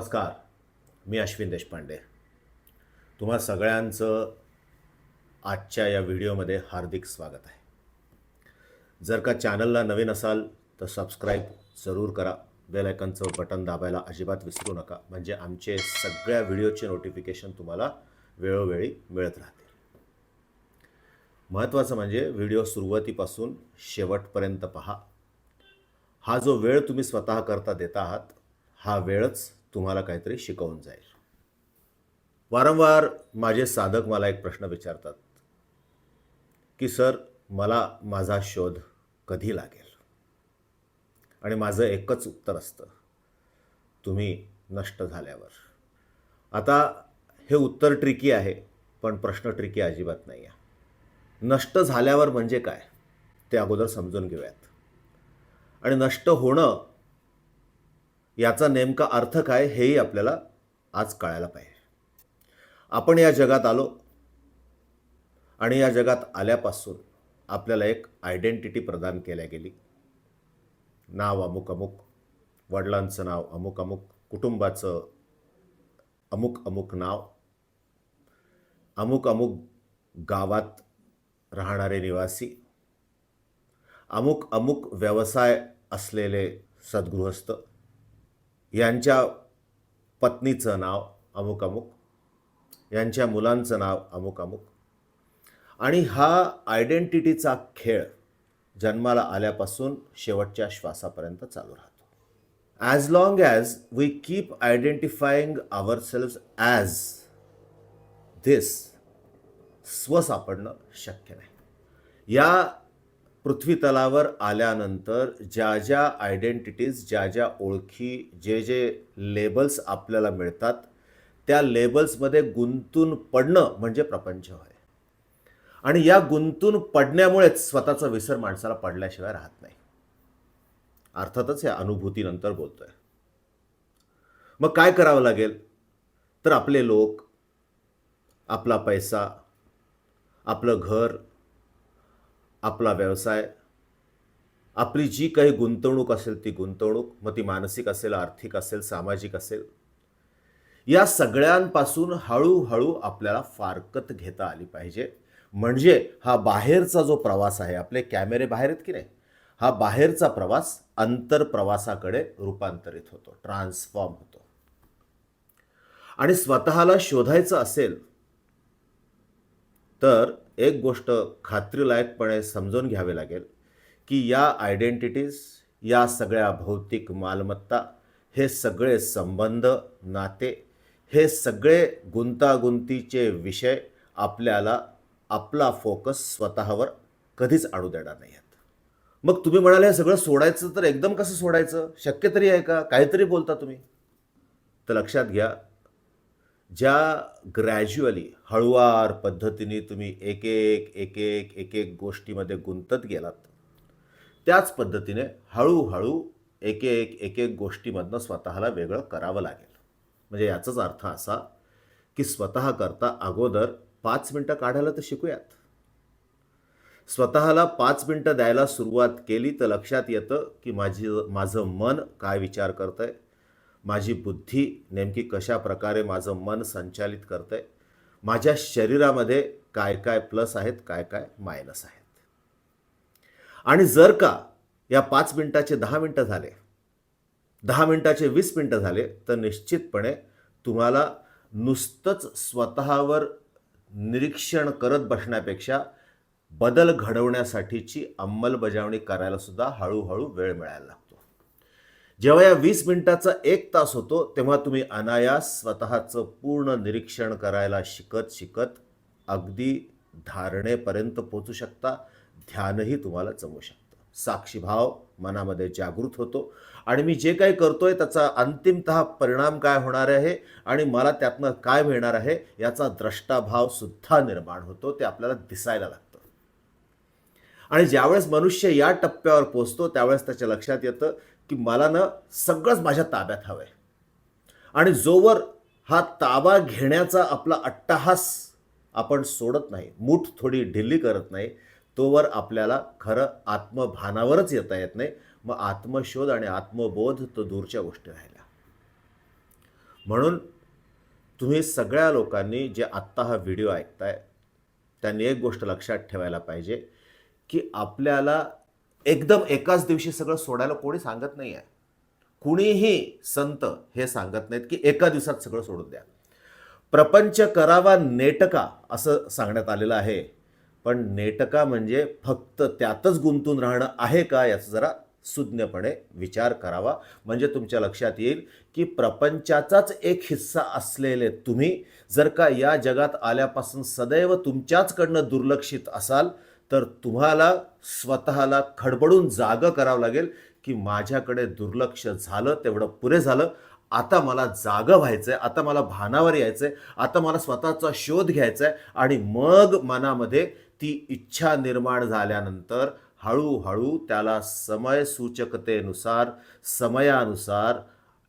नमस्कार. मी अश्विन देशपांडे. तुम्हा सगळ्यांचं आजच्या या व्हिडिओमध्ये हार्दिक स्वागत आहे. जर का चॅनलला नवीन असाल तर सबस्क्राईब जरूर करा. बेल आयकनचं बटन दाबायला अजिबात विसरू नका. म्हणजे आमचे सगळ्या व्हिडिओचे नोटिफिकेशन तुम्हाला वेळोवेळी मिळत राहतील. महत्त्वाचं म्हणजे व्हिडिओ सुरुवातीपासून शेवटपर्यंत पहा. हा जो वेळ तुम्ही स्वतः करता देता आहात हा वेळच तुम्हाला काहीतरी शिकवून जाईल. वारंवार माझे साधक मला एक प्रश्न विचारतात की सर मला माझा शोध कधी लागेल? आणि माझं एकच उत्तर असतं तुम्ही नष्ट झाल्यावर. आता हे उत्तर ट्रिकी आहे पण प्रश्न ट्रिकी अजिबात नाही आहे नष्ट झाल्यावर म्हणजे काय? ते अगोदर समजून घेऊयात. आणि नष्ट होणं याचा नेमका अर्थ काय हेही आपल्याला आज कळायला पाहिजे. आपण या जगात आलो आणि या जगात आल्यापासून आपल्याला एक आयडेंटिटी प्रदान केल्या गेली. नाव अमुक अमुक वडिलांचं नाव अमुक अमुक कुटुंबाचं अमुक अमुक नाव अमुक अमुक गावात राहणारे निवासी अमुक अमुक व्यवसाय असलेले सद्गृहस्थ यांच्या पत्नीचं नाव अमुक अमुक यांच्या मुलांचं नाव अमुक अमुक. आणि हा आयडेंटिटीचा खेळ जन्माला आल्यापासून शेवटच्या श्वासापर्यंत चालू राहतो. As long as we keep identifying our self as this स्व सापडणं शक्य नाही. या पृथ्वीतलावर आल्यानंतर ज्या ज्या आयडेंटिटीज ज्या ज्या ओळखी जे जे लेबल्स आपल्याला मिळतात त्या लेबल्समध्ये गुंतून पडणं म्हणजे प्रपंच होय. आणि या गुंतून पडण्यामुळेच स्वतःचा विसर माणसाला पडल्याशिवाय राहत नाही. अर्थातच या अनुभूतीनंतर बोलतोय. मग काय करावं लागेल? तर आपले लोक आपला पैसा आपलं घर आपला व्यवसाय आपली जी काही गुंतवणूक असेल ती गुंतवणूक मग ती मानसिक असेल आर्थिक असेल सामाजिक असेल या सगळ्यांपासून हळूहळू आपल्याला फारकत घेता आली पाहिजे. म्हणजे हा बाहेरचा जो प्रवास आहे आपले कॅमेरे बाहेर आहेत की नाही? हा बाहेरचा प्रवास अंतर प्रवासाकडे रूपांतरित होतो ट्रान्सफॉर्म होतो. आणि स्वतःला शोधायचं असेल तर एक गोष्ट खात्रीलायकपणे समजून घ्यावे लागेल की या आयडेंटिटीज या सगळ्या भौतिक मालमत्ता हे सगळे संबंध नाते हे सगळे गुंतागुंतीचे विषय आपल्याला आपला फोकस स्वतःवर कधीच आणू देणार नाही आहेत. मग तुम्ही म्हणाले हे सगळं सोडायचं तर एकदम कसं सोडायचं? शक्य तरी आहे का? काहीतरी बोलता तुम्ही. तर लक्षात घ्या ज्या ग्रॅज्युअली हळुवार पद्धतीने तुम्ही एक एक एक एक एक एक गोष्टीमध्ये गुंतत गेलात त्याच पद्धतीने हळूहळू एक एक एक एक गोष्टीमधनं स्वतःला वेगळं करावं लागेल. म्हणजे याचाच अर्थ असा की स्वतः करता अगोदर पाच मिनटं काढायला तर शिकूयात. स्वतःला पाच मिनटं द्यायला सुरुवात केली तर लक्षात येतं की माझी माझं मन काय विचार करतं आहे माझी बुद्धी नेमकी कशा प्रकारे माझं मन संचालित करतं आहे माझ्या शरीरामध्ये काय काय प्लस आहेत काय काय मायनस आहेत? आणि जर का या पाच मिनटाचे दहा मिनटं झाले दहा मिनटाचे वीस मिनटं झाले तर निश्चितपणे तुम्हाला नुसतंच स्वतःवर निरीक्षण करत बसण्यापेक्षा बदल घडवण्यासाठीची अंमलबजावणी करायला सुद्धा हळूहळू वेळ मिळायला लागतो. जेव्हा या वीस मिनिटाचा एक तास होतो तेव्हा तुम्ही अनायास स्वतःचं पूर्ण निरीक्षण करायला शिकत शिकत अगदी धारणेपर्यंत पोचू शकता. ध्यानही तुम्हाला जमू शकतं. साक्षीभाव मनामध्ये जागृत होतो. आणि मी जे काही करतोय त्याचा अंतिमत परिणाम काय होणार आहे आणि मला त्यातनं काय मिळणार आहे याचा द्रष्टाभाव सुद्धा निर्माण होतो ते आपल्याला दिसायला लागतं. आणि ज्यावेळेस मनुष्य या टप्प्यावर पोचतो त्यावेळेस त्याच्या लक्षात येतं की मला ना सगळंच माझ्या ताब्यात हवं आहे आणि जोवर हा ताबा घेण्याचा आपला अट्टहास आपण सोडत नाही मूठ थोडी ढिल्ली करत नाही तोवर आपल्याला खरं आत्मभानावरच येता येत नाही. मग आत्मशोध आणि आत्मबोध तो दूरच्या गोष्टी राहिल्या. म्हणून तुम्ही सगळ्या लोकांनी जे आत्ता हा व्हिडिओ ऐकताय त्यांनी एक गोष्ट लक्षात ठेवायला पाहिजे की आपल्याला एकदम एकाच दिवशी सगळं सोडायला कोणी सांगत नाही आहे. कुणीही संत हे सांगत नाहीत की एका दिवसात सगळं सोडून द्या. प्रपंच करावा नेटका असं सांगण्यात आलेलं आहे. पण नेटका म्हणजे फक्त त्यातच गुंतून राहणं आहे का याचा जरा सुज्ञपणे विचार करावा. म्हणजे तुमच्या लक्षात येईल की प्रपंचाचाच एक हिस्सा असलेले तुम्ही जर का या जगात आल्यापासून सदैव तुमच्याचकडनं दुर्लक्षित असाल तर तुम्हाला स्वतःला खडबडून जागं करावं लागेल की माझ्याकडे दुर्लक्ष झालं तेवढं पुरे झालं. आता मला जागं व्हायचं आहे आता मला भानावर यायचं आहे आता मला स्वतःचा शोध घ्यायचा आहे आणि मग मनामध्ये ती इच्छा निर्माण झाल्यानंतर हळूहळू त्याला समय सूचकतेनुसार समयानुसार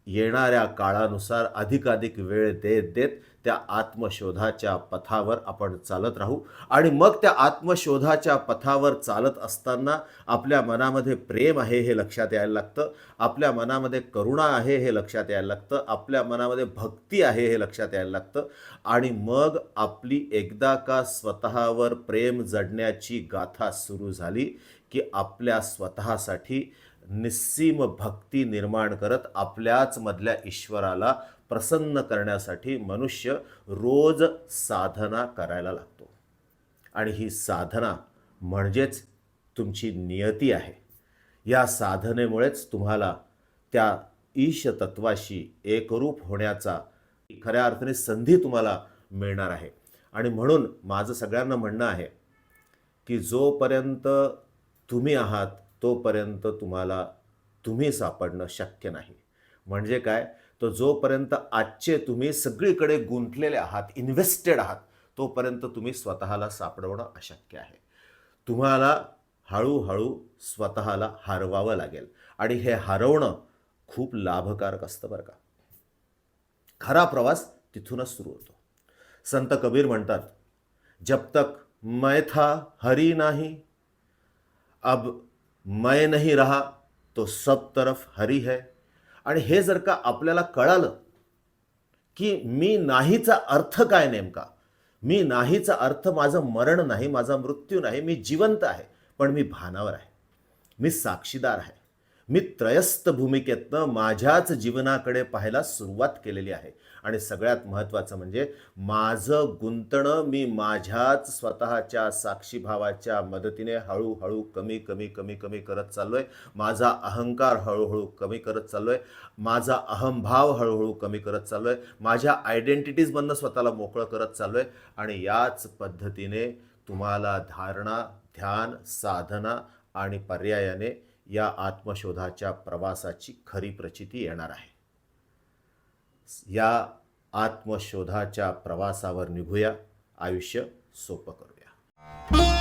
येणाऱ्या काळानुसार अधिकाधिक वेळ देत देत त्या आत्मशोधाच्या पथावर आपण चालत राहू. आणि मग त्या आत्मशोधाच्या पथावर चालत असताना आपल्या मनामध्ये प्रेम आहे हे लक्षात यायला लागतं. आपल्या मनामध्ये करुणा आहे हे लक्षात यायला लागतं. आपल्या मनामध्ये भक्ती आहे हे लक्षात यायला लागतं. आणि मग आपली एकदा का स्वतःवर प्रेम जडण्याची गाथा सुरू झाली की आपल्या स्वतःसाठी निस्सीम भक्ती निर्माण करत आपल्याच मधल्या ईश्वराला प्रसन्न करण्यासाठी मनुष्य रोज साधना करायला लागतो. आणि ही साधना म्हणजेच तुमची नियती आहे. या साधनेमुळेच तुम्हाला त्या ईश तत्वाशी एकरूप होण्याचा खऱ्या अर्थाने संधी तुम्हाला मिळणार आहे. आणि म्हणून माझं सगळ्यांना म्हणणं आहे की जोपर्यंत तुम्ही आहात तोपर्यंत तुम्हाला तुम्ही सापडणं शक्य नाही. म्हणजे काय? तर जोपर्यंत आजचे तुम्ही सगळीकडे गुंतलेले आहात इन्व्हेस्टेड आहात तोपर्यंत तुम्ही स्वतःला सापडवणं अशक्य आहे. तुम्हाला हळूहळू स्वतःला हरवावं लागेल. आणि हे हरवणं खूप लाभकारक असतं बरं का. खरा प्रवास तिथूनच सुरू होतो. संत कबीर म्हणतात जब तक मैं था हरी नाही अब मैं नहीं रहा तो सब तरफ हरी है। आणि हे जर का आपल्याला कळालं की मी नाहीचा अर्थ काय नेमका? मी नाहीचा अर्थ माझं मरण नाही माझा मृत्यू नाही मी जिवंत आहे पण मी भानावर आहे. मी साक्षीदार आहे. मी त्रयस्थ भूमिकेतनं माझ्याच जीवनाकडे पाहायला सुरुवात केलेली आहे. आणि सगळ्यात महत्त्वाचं म्हणजे माझं गुंतणं मी माझ्याच स्वतःच्या साक्षीभावाच्या मदतीने हळूहळू कमी कमी कमी कमी करत चाललो आहे माझा अहंकार हळूहळू कमी करत चाललो आहे माझा अहंभाव हळूहळू कमी करत चाललो आहे माझ्या आयडेंटिटीजमधनं स्वतःला मोकळं करत चाललो आहे आणि याच पद्धतीने तुम्हाला धारणा ध्यान साधना आणि पर्यायाने या आत्मशोधाच्या प्रवासाची खरी प्रचिती येणार आहे. या आत्मशोधाच्या प्रवासावर निघूया. आयुष्य सोपं करूया.